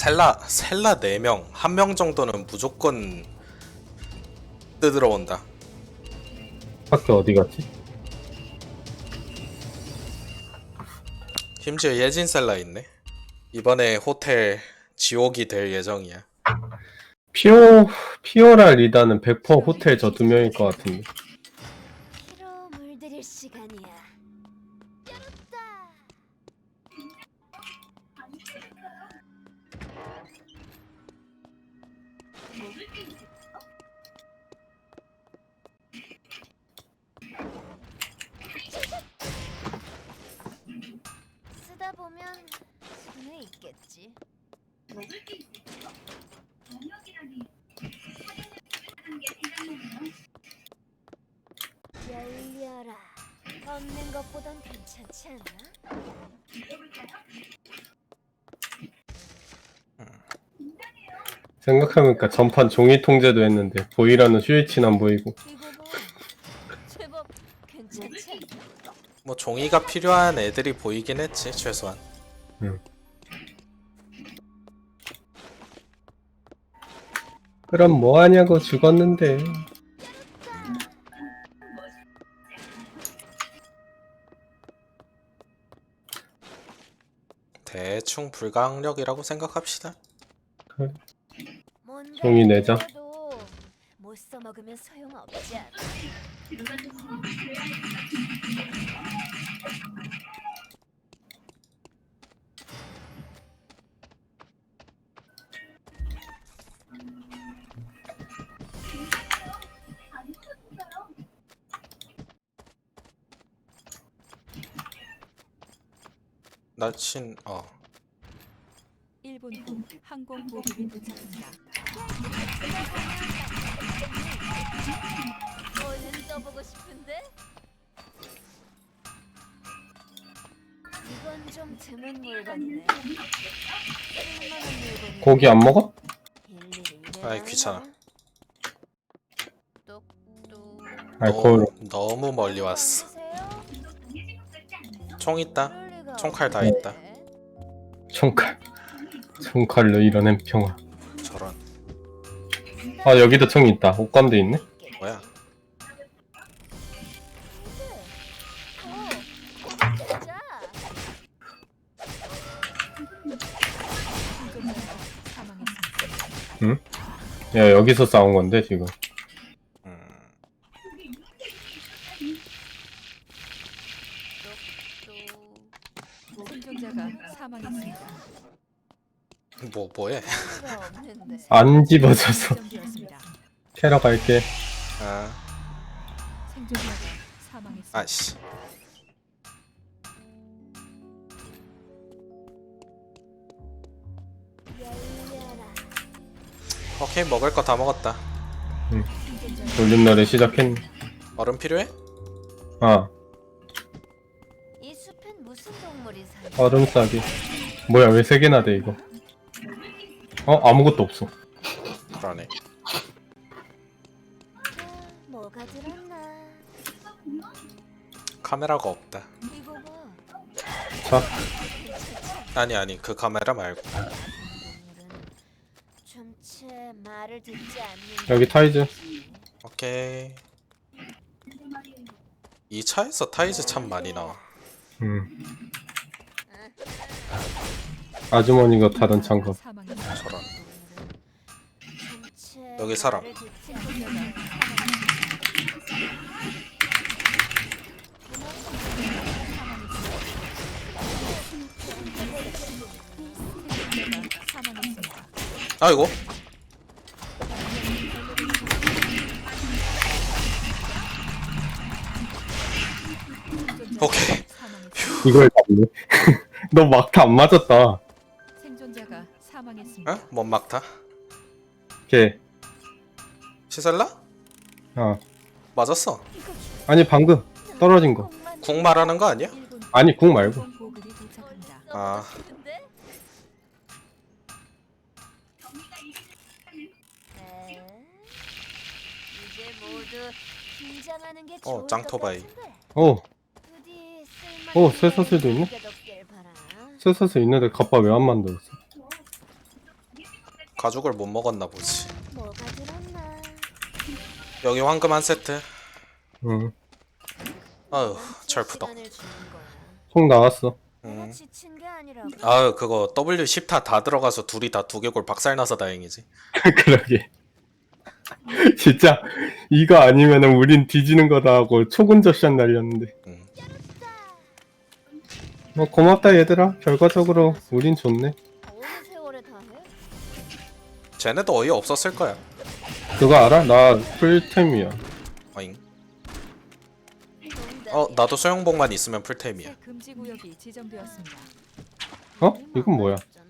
셀라 셀라 4명, 1명 정도는 무조건 뜯으러 온다. 학교 어디 갔지? 심지어 예진 셀라 있네. 이번에 호텔 지옥이 될 예정이야. 피오 피오라 리다는 100% 호텔 저 두 명일 것 같은데. 열려라. 없는 것보단 괜찮지 않아? 생각해보니까 전판 종이 통제도 했는데 보이라는 스위치는 안 보이고. 제법 괜찮지 않나? 뭐 종이가 필요한 애들이 보이긴 했지 최소한. 그럼 뭐 하냐고 죽었는데. 대충 불가항력이라고 생각합시다. 종이 내자. 못 써먹으면 소용없지 않아. 나친 어 1분 후 항공 보급이 도착합니다. 얼른 써보고 싶은데? 이건 좀 드문 물건이네. 쓸만한 물건이 고기 안 먹어? 일일이 아이, 귀찮아. 똑똑. 알코올. 너무, 너무 멀리 왔어. 총 있다. 총칼 다 없는데. 있다. 총칼. 총칼로 이뤄낸 평화. 저런 아 여기도 총이 있다. 옷감도 있네. 뭐야? 야 여기서 싸운 건데 지금. 뭐 뭐해? 안 집어져서. 캐러 갈게. 아. 아씨. 오케이 먹을 거 다 먹었다. 생존자가 돌림노래 시작했네. 얼음 필요해? 아 이 숲엔 무슨 동물이 사는 얼음 싸기. 뭐야 왜 세 개나 돼 이거? 어 아무것도 없어. 그러네. 뭐가 들었나? 카메라가 없다. 이거 봐. 자 아니 아니 그 카메라 말고. 동물은 좀채 말을 듣지 않는 여기 타이즈. 오케이. 이 차에서 타이즈 참 많이 나와. 음. 아주머니가 타던 창고. 여기 사람. 아이고. 오케이. 이걸 잡네. 너 막타 안 맞았다. 생존자가 사망했습니다. 어? 뭔 막타? 걔. 시셀라? 아 맞았어. 아니 방금 떨어진 거. 궁 말하는 거 아니야? 1분 후 아니 궁 말고. 아. 싶은데? 에? 이제 모두 긴장하는 게 어, 좋을 것 짱토바이. 같은데. 어 부디 오, 쓸만한 쇠사슬도 있네? 바라. 쇠사슬 있는데 갑바 왜 안 만들었어? 가죽을 못 먹었나 보지. 여기 황금 한 세트. 응. 아유 철푸덕. 총 나왔어. 내가 음. 아유 그거 W 10타 다 들어가서 둘이 다 두개골 박살나서 다행이지. 그러게. 진짜 이거 아니면은 우린 뒤지는 거다 하고 초근접샷 날렸는데. 음. 뭐 고맙다 얘들아. 결과적으로 우린 좋네. 쟤네도 어이 없었을 거야. 그거 알아? 나 풀템이야. 어잉. 어 나도 소형복만 있으면 풀템이야. 새 금지 구역이 지정되었습니다. 어? 이건 뭐야? 없잖아.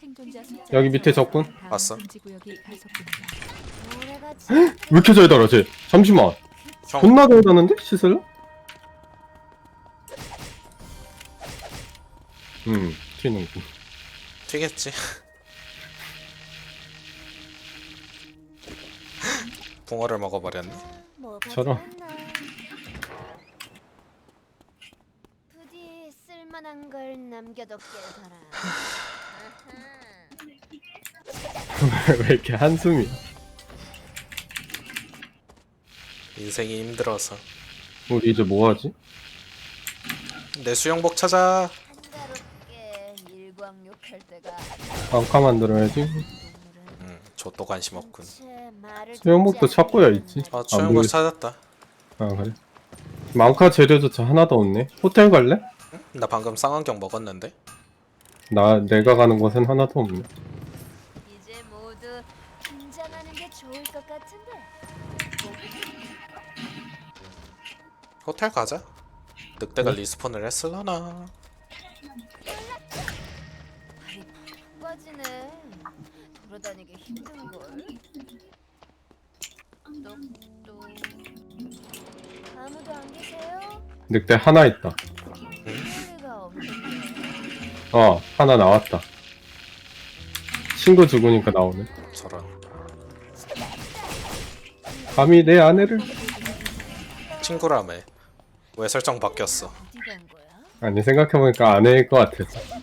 생존자 숫자 여기 밑에 적군? 다음 봤어? 금지 구역이 가속됩니다. 노래가 왜 이렇게 잘 달아 쟤? 잠시만. 형 존나 잘 다는데? 시슬라? 음, 튀는군. 튀겠지. 붕어를 먹어버렸네. 뭐가 저런. 들었나? 부디 쓸만한 걸 남겨뒀길 바라. 아하. 왜 이렇게 한숨이야? 인생이 힘들어서. 우리 이제 뭐 하지? 내 수영복 찾아. 한가롭게 일광욕할 때가 방카 만들어야지. 음, 저또 관심 없군. 수영복도 찾고야 있지. 아, 안 수영복? 찾았다. 아 그래? 망카 재료조차 하나도 없네. 호텔 갈래? 나 방금 쌍안경 먹었는데. 나 내가 가는 곳엔 하나도 없네. 이제 모두 긴장하는 게 좋을 것 같은데. 호텔 가자. 늑대가 리스폰을 했을라나. 빠지네. 돌아다니기. 또, 또 아무도 안 계세요? 늑대 하나 있다. 소리가 없는데. 어, 하나 나왔다. 친구 죽으니까 나오네. 저런. 감히 내 아내를 친구라며. 왜 설정 바뀌었어? 어디 간 거야? 아니 생각해보니까 아내일 것 같아서 저런.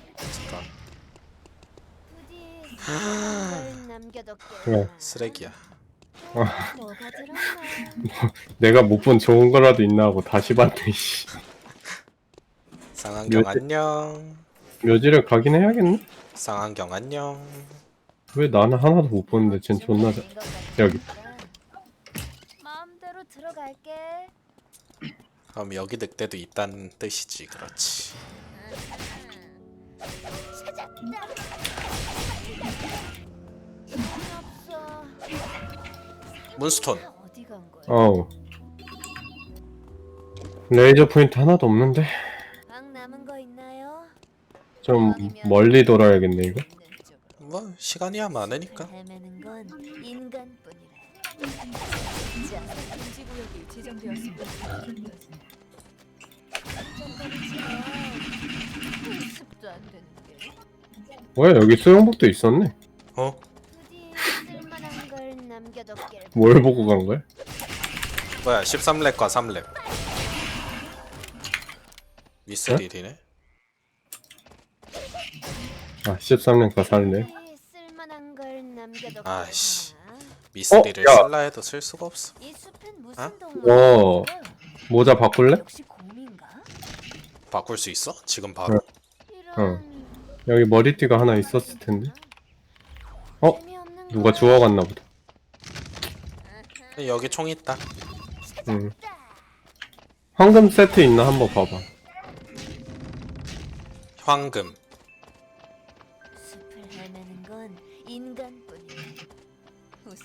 부디 걸 남겨뒀길. 그래. 바라. 쓰레기야. 아. 뭐가 들었나? 내가 못 본 좋은 거라도 있나 하고 다시 봤네 씨. 쌍안경 묘지- 안녕. 묘지를 가긴 해야겠네? 쌍안경 안녕. 왜 나는 하나도 못 보는데 쟨 존나 잘... 여기. 마음대로 들어갈게. 그럼 여기 늑대도 있다는 뜻이지. 그렇지. 찾았다. 문스톤. 어우 레이저 포인트 하나도 없는데 방 남은 거 있나요? 좀 멀리 돌아야겠네 이거. 뭐 시간이야 많으니까. 헤매는 건 인간뿐이래. 자, 금지 구역이 지정되었습니다. 걱정거리지만 습도 안 되는 게. 뭐야 여기 수영복도 있었네 어? 뭘 보고 간 거야? 뭐야 13렙과 3렙. 미스릴이네. 아 13년가 살네 부디 쓸만한 걸 남겨뒀길. 아이씨. 어, 야. 쓸라 해도 쓸 수가 없어. 이 어? 무슨 동물? 어. 모자 바꿀래? 역시 곰인가? 바꿀 수 있어? 지금 바로? 이런. 여기 머리띠가 하나 있었을 텐데 어? 재미없는 누가 걸. 주워갔나 보다 여기 총 있다. 응. 황금 세트 있나 한번 봐봐 황금. 숲을 헤매는 건 인간뿐이야.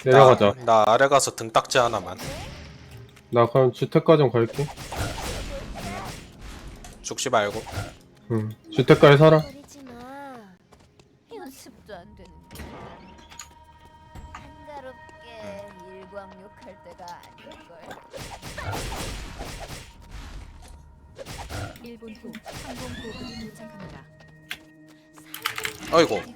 내려가자 나, 나 아래 가서 등딱지 하나만. 나 그럼 주택가 좀 갈게 죽지 말고. 응 주택가에 살아 할 때가 아닐걸. 1분 후 항공 보급이 도착합니다. 아이고. 거야?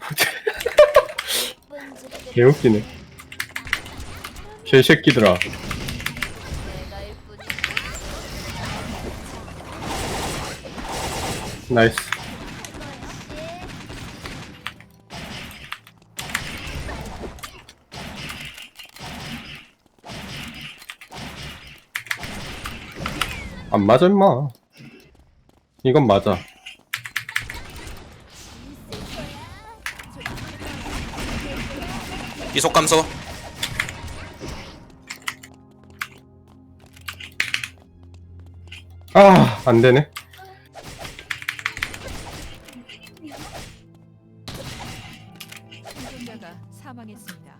개웃기네 개새끼들아 내가 일뿐이 나이스. 안 맞아 임마. 이건 맞아. 이속 감소. 아, 안 되네. 생존자가 사망했습니다.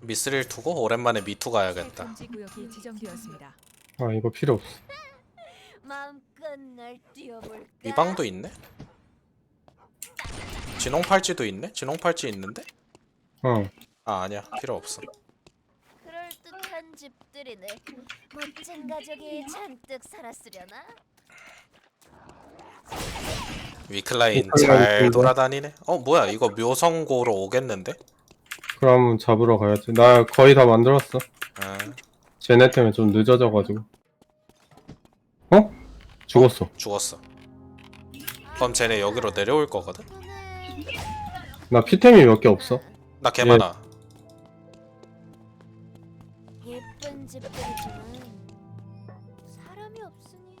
미스릴 두고 오랜만에 미투 새 가야겠다. 금지 구역이 지정되었습니다. 아, 이거 필요 없어. 마음껏 날 뛰어볼까? 이 방도 있네. 진홍 팔찌도 있네. 진홍 팔찌 있는데? 어. 아 아니야 필요 없어. 그럴듯한 집들이네. 멋진 가족이 잔뜩 살았으려나? 위클라인 위클라인 잘. 돌아다니네. 어 뭐야 이거 묘성고로 오겠는데? 그럼 잡으러 가야지. 나 거의 다 만들었어. 아, 쟤네 때문에 좀 늦어져가지고. 어? 죽었어. 죽었어. 그럼 쟤네 여기로 내려올 거거든? 나 피템이 몇 개 없어. 나개 많아. 예쁜 집들이지만 사람이 없으니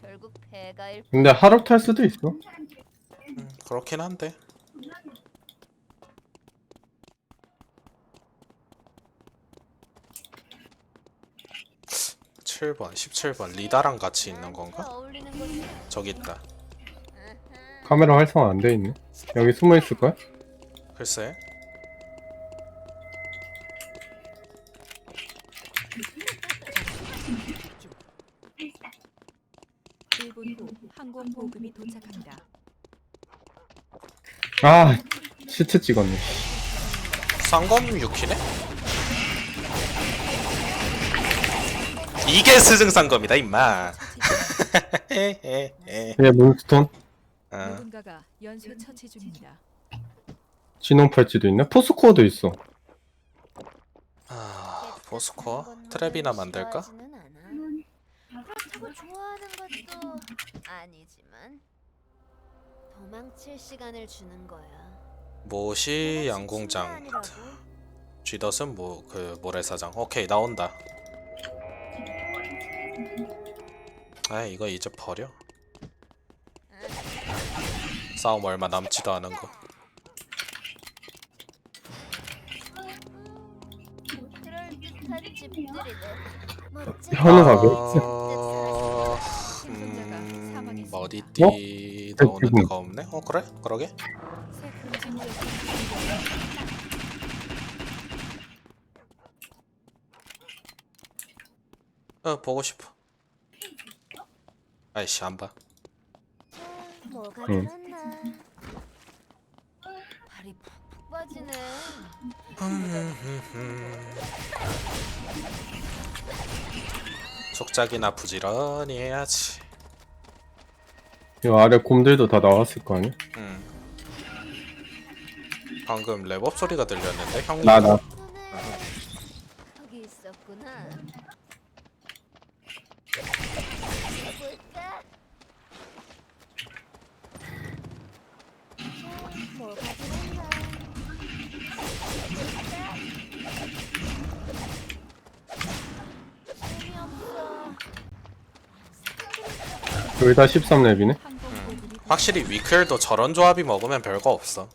결국 배가 일. 근데 하루 탈 수도 있어. 음, 그렇긴 한데. 칠번 17번 리다랑 같이 있는 건가? 저기 있다. 카메라 활성화 안 돼 있네. 여기 숨어 있을 거야? 글쎄. 후 항공 보급이 도착합니다. 아, 시체 찍었네. 쌍검 6키네? 이게 스승쌍검이다 임마. 헤헤헤. 얘 몬스톤? 어, 누군가가 연쇄 처치 중입니다. 진홍 팔찌도 있네. 포스코어도 있어. 아, 포스코어 트랩이나 만들까? 그렇다고 좋아하는 것도 아니지만 도망칠 시간을 주는 거야. 모시 양궁장. 쥐덫은 뭐 그 모래사장 오케이 나온다 아 이거 이제 버려 싸움 얼마 남지도 않은 거 그럴 듯한 집들이네. 멋진 현우가 왜? 어... 음... 사망했습니다. 머리띠 나오는. 데가 없네? 어 그래? 그러게? 새 금지 구역이 지정되었습니다. 어 보고 싶어 아이씨 안봐 뭐가 응. 들었나? 발이 푹푹 빠지네. 속작이나 부지런히 해야지 이 아래 곰들도 다 나왔을 거 아니야? 음. 방금 랩업 소리가 들렸는데 형님 나, 나. 손에 거기 있었구나. 둘 다 13렙이네? 항공 보급이 확실히 위클도 저런 조합이 먹으면 별거 없어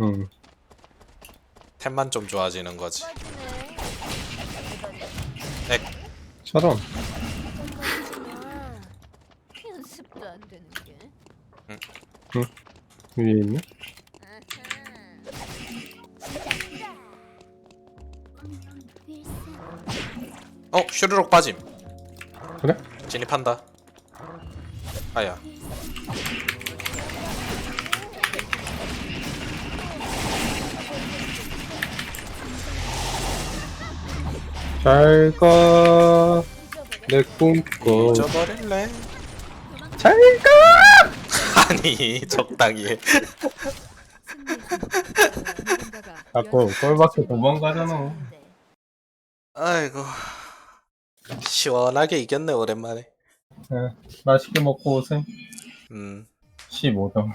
응. 템만 좀 좋아지는 거지. 액 저런. 아, 연습도 안 되는 게. 위에 있네? 어 슈르륵 빠짐 그래? 진입한다 아야 잘 가. 내 꿈꿔. 잊어버릴래 잘 가! 아니 적당히 해 자꾸 연쇄 꼴밖에 도망가잖아. 아이고 시원하게 이겼네 오랜만에 네, 맛있게 먹고 오세요. 음. 15점.